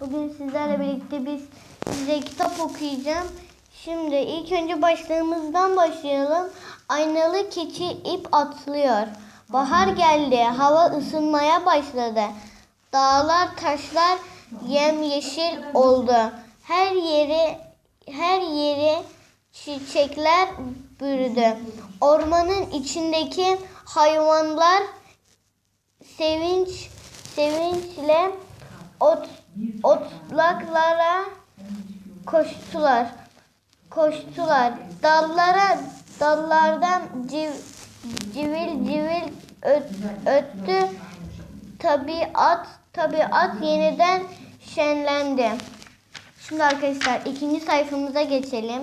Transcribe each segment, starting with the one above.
Bugün sizlerle birlikte biz size kitap okuyacağım. Şimdi ilk önce başlığımızdan başlayalım. Aynalı keçi ip atlıyor. Bahar geldi, hava ısınmaya başladı. Dağlar, taşlar yemyeşil oldu. Her yeri her yeri çiçekler bürüdü. Ormanın içindeki hayvanlar sevinç sevinçle ot otlaklara koştular. Koştular. Dallara dallardan civ, civil civil öt, öttü. Tabiat tabiat yeniden şenlendi. Şimdi arkadaşlar ikinci sayfamıza geçelim.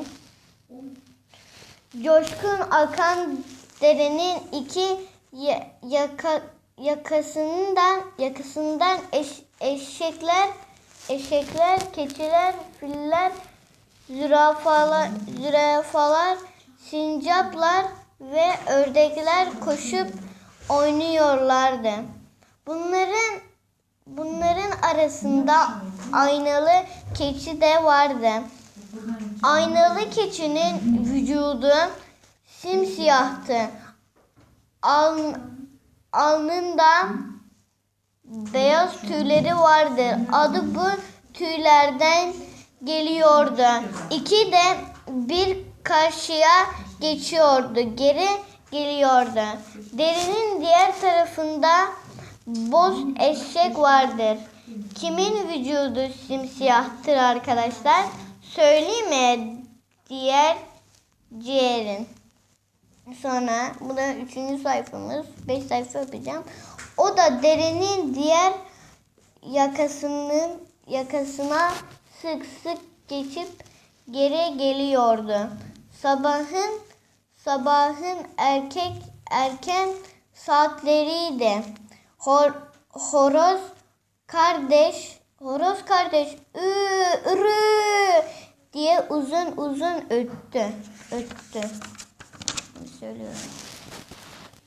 Coşkun akan derenin iki ya- yaka, yakasından yakasından eş- eşekler eşekler, keçiler, filler, zürafalar, zürafalar, sincaplar ve ördekler koşup oynuyorlardı. Bunların bunların arasında aynalı keçi de vardı. Aynalı keçinin vücudu simsiyahtı. Al, alnında beyaz tüyleri vardı. Adı bu tüylerden geliyordu. İki de bir karşıya geçiyordu. Geri geliyordu. Derinin diğer tarafında boz eşek vardır. Kimin vücudu simsiyahtır arkadaşlar? Söyleyeyim mi? Diğer ciğerin. Sonra bu da üçüncü sayfamız. Beş sayfa yapacağım. O da derinin diğer yakasının yakasına sık sık geçip geri geliyordu. Sabahın sabahın erkek erken saatleriydi. Hor, horoz kardeş horoz kardeş ürü diye uzun uzun öttü. Öttü. Söylüyorum.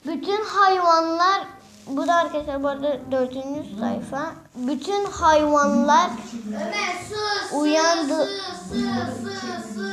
Bütün hayvanlar bu da arkadaşlar bu arada dördüncü sayfa. Bütün hayvanlar Ömer sus. Uyandı. Sus sus sus sus.